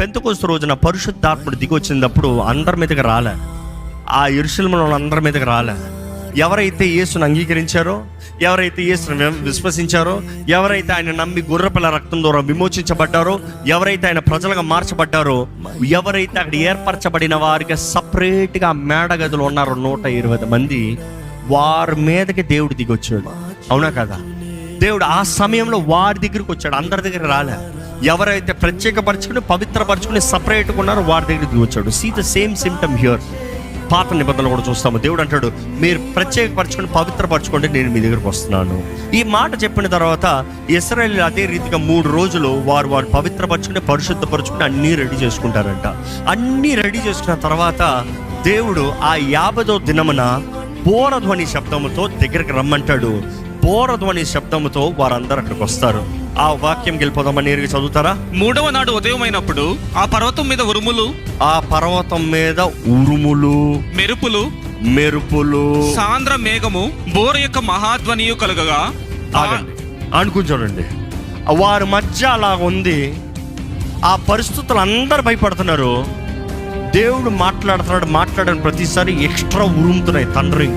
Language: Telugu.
పెంతకోస్తు రోజున పరిశుద్ధాత్ముడు దిగి వచ్చినప్పుడు అందరి మీదకి రాలే. ఆ ఇరుషుల అందరి మీదకి రాలే. ఎవరైతే యేసును అంగీకరించారో ఎవరైతే యేసును విశ్వసించారో ఎవరైతే ఆయన నమ్మి గుర్రపిల్ల రక్తం ద్వారా విమోచించబడ్డారో ఎవరైతే ఆయన ప్రజలుగా మార్చబడ్డారో ఎవరైతే అక్కడ ఏర్పరచబడిన వారికి సపరేట్గా మేడగదులు ఉన్నారో నూట ఇరవై మంది వారి మీదకి దేవుడు దిగొచ్చాడు. అవునా కదా? దేవుడు ఆ సమయంలో వారి దగ్గరికి వచ్చాడు అందరి దగ్గర రాలే. ఎవరైతే ప్రత్యేకపరచుకుని పవిత్రపరచుకుని సపరేట్గా ఉన్నారో వారి దగ్గరికి వచ్చాడు. See the same symptom here పాత నిబంధనలు కూడా చూస్తాము. దేవుడు అంటాడు మీరు ప్రత్యేకపరచుకొని పవిత్రపరచుకోండి నేను మీ దగ్గరకు వస్తున్నాను. ఈ మాట చెప్పిన తర్వాత ఇస్రాయల్ అదే రీతిగా మూడు రోజులు వారు వారు పవిత్రపరచుకుని పరిశుద్ధపరచుకుని అన్నీ రెడీ చేసుకుంటారంట. అన్నీ రెడీ చేసుకున్న తర్వాత దేవుడు ఆ యాభదో దినమున బోరధ్వని శబ్దముతో దగ్గరికి రమ్మంటాడు. బోరధ్వని శబ్దముతో వారందరూ అక్కడికి వస్తారు. ఆ వాక్యం గెలిపోదామని నేరుగా చదువుతారా? మూడవ నాడు ఉదయమైనప్పుడు ఆ పర్వతం మీద ఉరుములు ఆ పర్వతం మీద ఉరుములు మెరుపులు మెరుపులు. సాంద్ర మేఘము బోర యొక్క మహాధ్వనియు కలుగగా ఆగండి. అనుకుని చూడండి. వారి మధ్య అలా ఉంది. ఆ పరిస్థితులు అందరు భయపడుతున్నారు. దేవుడు మాట్లాడుతున్నాడు మాట్లాడిన ప్రతిసారి ఎక్స్ట్రా ఉరుముతున్నాయి తండ్రి.